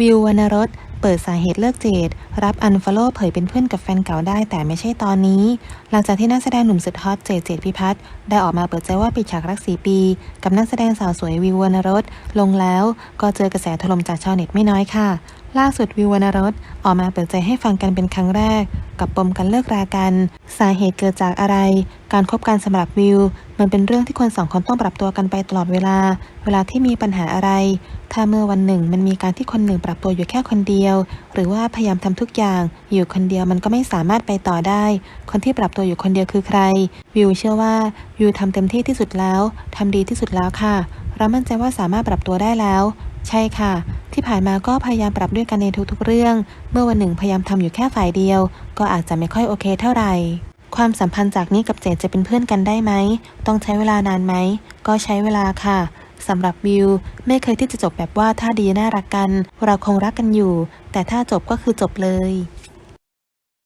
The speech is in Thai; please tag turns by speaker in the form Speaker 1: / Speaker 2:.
Speaker 1: วิววรรณรสเปิดสาเหตุเลิกเจดรับอันฟอลโล่เผยเป็นเพื่อนกับแฟนเก่าได้แต่ไม่ใช่ตอนนี้ หลังจากที่นักแสดงหนุ่มสุดฮอตเจดเจดพิพัฒน์ได้ออกมาเปิดใจว่าปิดฉากรักสีปี กับนักแสดงสาวสวยวิววรรณรสลงแล้วก็เจอกระแสถล่มจากชาวเน็ตไม่น้อยค่ะ ล่าสุดวิววรรณรสออกมาเปิดใจให้ฟังกันเป็นครั้งแรก กับปมการเลิกรากัน สาเหตุเกิดจากอะไร การคบกันสำหรับวิว มันเป็นเรื่องที่คนสองคนต้องปรับตัวกันไปตลอดเวลา เวลาที่มีปัญหาอะไร ถ้าเมื่อวันหนึ่งมันมีการที่คนหนึ่งปรับตัวอยู่แค่คนเดียว หรือว่าพยายามทำทุกอย่าง อยู่คนเดียวมันก็ไม่สามารถไปต่อได้ คนที่ปรับตัวอยู่คนเดียวคือใคร วิวเชื่อว่าวิวทำเต็มที่ที่สุดแล้วทำดีที่สุดแล้วค่ะเรามั่นใจว่าสามารถปรับตัวได้แล้ว ใช่ค่ะ ที่ผ่านมาก็พยายามปรับด้วยกันในทุกๆเรื่อง เมื่อวันหนึ่งพยายามทำอยู่แค่ฝ่ายเดียว ก็อาจจะไม่ค่อยโอเคเท่าไหร่ความสัมพันธ์จากนี้กับเจดจะเป็นเพื่อนกันได้ไหม ต้องใช้เวลานานไหม ก็ใช้เวลาค่ะสำหรับวิวไม่เคยที่จะจบแบบว่าถ้าดีน่ารักกัน เราคงรักกันอยู่ แต่ถ้าจบก็คือจบเลย